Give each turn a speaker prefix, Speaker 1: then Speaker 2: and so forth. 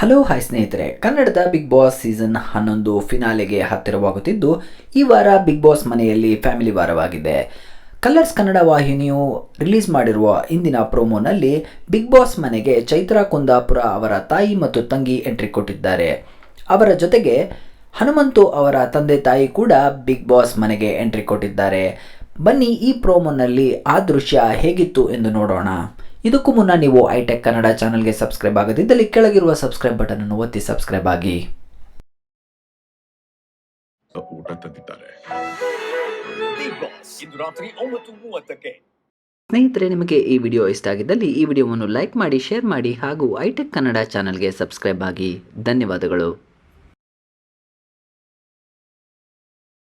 Speaker 1: Hello hi ಸ್ನೇಹಿತರೆ. ಕನ್ನಡದ big boss season ಹನ್ನೊಂದು ಫಿನಾಲೆಗೆ ಹತ್ತಿರವಾಗುತ್ತಿದ್ದು, ಈ ವಾರ ಬಿಗ್ ಬಾಸ್ ಮನೆಯಲ್ಲಿ ಫ್ಯಾಮಿಲಿ ವಾರವಾಗಿದೆ. ಕಲರ್ಸ್ ಕನ್ನಡ ವಾಹಿನಿಯು ರಿಲೀಸ್ ಮಾಡಿರುವ ಇಂದಿನ ಪ್ರೋಮೋನಲ್ಲಿ ಬಿಗ್ ಬಾಸ್ ಮನೆಗೆ ಚೈತ್ರಾ ಕುಂದಾಪುರ ಅವರ ತಾಯಿ ಮತ್ತು ತಂಗಿ ಎಂಟ್ರಿ ಕೊಟ್ಟಿದ್ದಾರೆ. ಅವರ ಜೊತೆಗೆ ಹನುಮಂತು ಅವರ ತಂದೆ ತಾಯಿ ಕೂಡ ಬಿಗ್ ಬಾಸ್ ಮನೆಗೆ ಎಂಟ್ರಿ ಕೊಟ್ಟಿದ್ದಾರೆ. ಬನ್ನಿ ಈ ಪ್ರೋಮೋನಲ್ಲಿ ಆ ದೃಶ್ಯ ಹೇಗಿತ್ತು ಎಂದು ನೋಡೋಣ. ಇದಕ್ಕೂ ಮುನ್ನ ನೀವು ಐಟೆಕ್ ಕನ್ನಡ ಚಾನಲ್ಗೆ ಸಬ್ಸ್ಕ್ರೈಬ್ ಆಗದಿದ್ದಲ್ಲಿ ಕೆಳಗಿರುವ ಸಬ್ಸ್ಕ್ರೈಬ್ ಬಟನ್ ಅನ್ನು ಒತ್ತಿ ಸಬ್ಸ್ಕ್ರೈಬ್ ಆಗಿ.
Speaker 2: ಊಟ ತಂದಿದ್ದಾರೆ
Speaker 3: ಬಿಗ್ ಬಾಸ್ ಇಂದು ರಾತ್ರಿ ಒಂಬತ್ತು ಮೂವತ್ತಕ್ಕೆ.
Speaker 1: ಸ್ನೇಹಿತರೆ ನಿಮಗೆ ಈ ವಿಡಿಯೋ ಇಷ್ಟ ಆಗಿದ್ದಲ್ಲಿ ಈ ವಿಡಿಯೋವನ್ನು ಲೈಕ್ ಮಾಡಿ ಶೇರ್ ಮಾಡಿ ಹಾಗೂ ಐಟೆಕ್ ಕನ್ನಡ ಚಾನಲ್ಗೆ ಸಬ್ಸ್ಕ್ರೈಬ್ ಆಗಿ. ಧನ್ಯವಾದಗಳು.